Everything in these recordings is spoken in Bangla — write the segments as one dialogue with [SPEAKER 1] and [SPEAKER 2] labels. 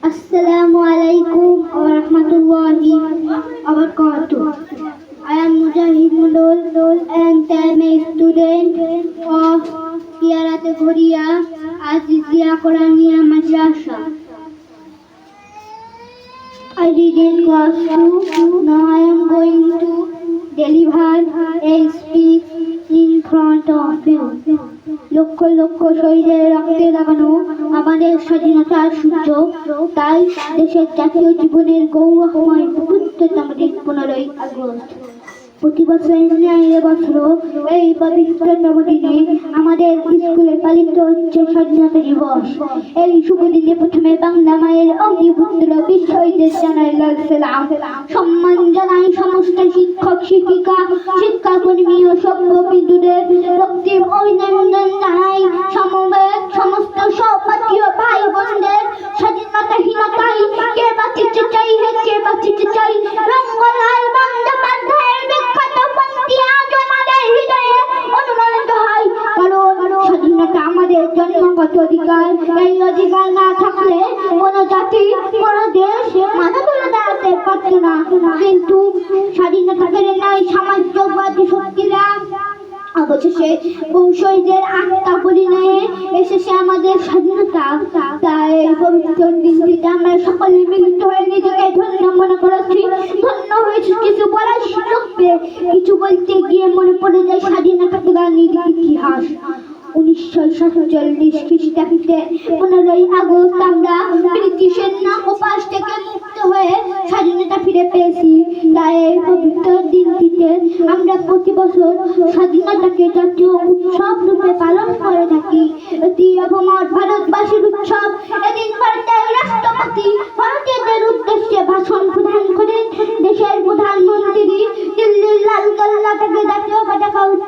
[SPEAKER 1] Assalamu alaikum wa rahmatullahi wa barakatuh. I am Mujahid Mundol and I am a student of Kiarat Ghoria Azizia Qurania Madrasa. I did in class 2. Now I am going to deliver a speech in front of you. Lakh lakh শহীদের রক্তে লাগানো আমাদের স্বাধীনতার সূর্য। তাই দেশের জাতীয় জীবনের গৌরবময় মুহূর্ততম দিন পনেরোই আগস্ট। প্রতি বছরের ন্যায় এবছরও এই আমাদের স্কুলে পালিত হচ্ছে স্বাধীনতা দিবস। এই শুভ দিনে প্রথমে বাংলা মায়ের অগ্নিপুত্র জানাই সম্মান জানাই সমস্ত শিক্ষক, শিক্ষিকা, শিক্ষাকর্মী ও সভ্য বিন্দুদের জন্মগত অধিকার, এই অধিকার না থাকলে কোনো জাতি, কোনো দেশ দাঁড়াতে পারত না। কিন্তু স্বাধীনতা কেড়ে নেয় সামাজিকবাদী শক্তিরা অবশেষে বংশীদের আত্মা এসেছে আমাদের স্বাধীনতা। তাই পবিত্র দিনটিতে আমরা সকলে মিলিত হয়ে নিজেকে ধন্য মনে করেছি। ধন্য হয়েছে কিছু বলার সুযোগ কিছু বলতে গিয়ে মনে পড়ে যায় স্বাধীনতা গান্ধীর ইতিহাস। উনিশশো সাতচল্লিশ খ্রিস্টাব্দে পনেরোই আগস্ট আমরা ব্রিটিশের নাম উপাস থেকে মুক্ত হয়ে স্বাধীনতা ফিরে পেয়েছি। তাই এই পবিত্র দিনটিতে আমরা প্রতি বছর স্বাধীনতাকে জাতীয় উৎসব রূপে পালন করে থাকি। এটি অবমর ভারতবাসীর উৎসব। এদিন ভারতের রাষ্ট্রপতি ভারতীয়দের উদ্দেশ্যে ভাষণ প্রদান করেন। দেশের প্রধানমন্ত্রী দিল্লির লালকেল্লা থেকে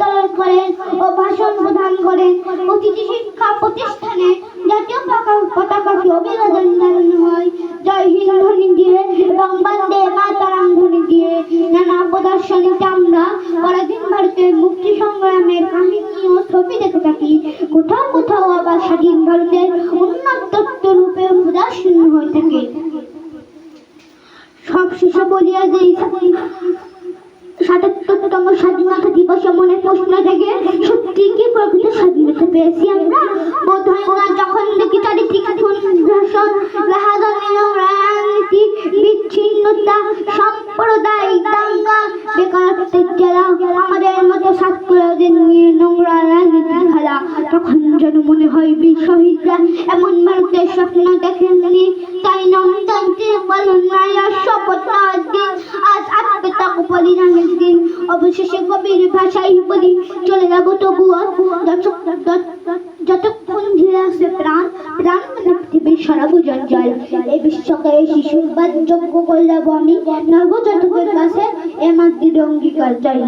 [SPEAKER 1] জাতীয় করেন ও ভাষণ প্রদান করেন। প্রতিটি শিক্ষা প্রতিষ্ঠানে জাতীয় পতাকা- পতাকাকে অভিবাদন জানানো হয়। জয় হিন্দ ধ্বনি দিয়ে, এবং বন্দে মাতারাম ধ্বনি দিয়ে। নানা প্রদর্শনীতে আমরা পরাধীন ভারতের মুক্তি সংগ্রামের কাহিনী ও ছবি দেখে থাকি। কোথাও কোথাও আবার স্বাধীন ভারতের উন্নত রূপে প্রদর্শন হয়ে থাকে। সব শেষে বলিয়া যে সাতাত্তরতম স্বাধীনতা দিবসে মনে প্রশ্ন থেকে সত্যি কি প্রকৃত স্বাধীনতা পেয়েছি আমরা? বোধ হয় না যখন দেখি ধর্ষণ রাহাজানি রাজনীতি, বিচ্ছিন্নতা সাম্প্রদায়িক দাঙ্গা, বেকারত্বের জেলা আমাদের মতো ছাত্রদের নিয়ে নোংরা রাজনীতি খেলা। তখন যেন মনে হয় বীর শহীদরা এমন ভারতের স্বপ্ন দেখেননি। তাই নমতান্ত্রিক বলুন আর শপথ আজ আত্মত্যাগ বলিদানের দিন অবশেষে কবির ভাষাই বলি, চলে যাব তবুও যত- যত- যতক্ষণ ধীরে আসে প্রাণ প্রাণ মানে পৃথিবীর সর্বজন জঞ্জল। এই বিশ্বকে শিশুর যোগ্য করে যাব আমি যতক্ষণ কাছে এ মাতৃ অঙ্গীকার জয়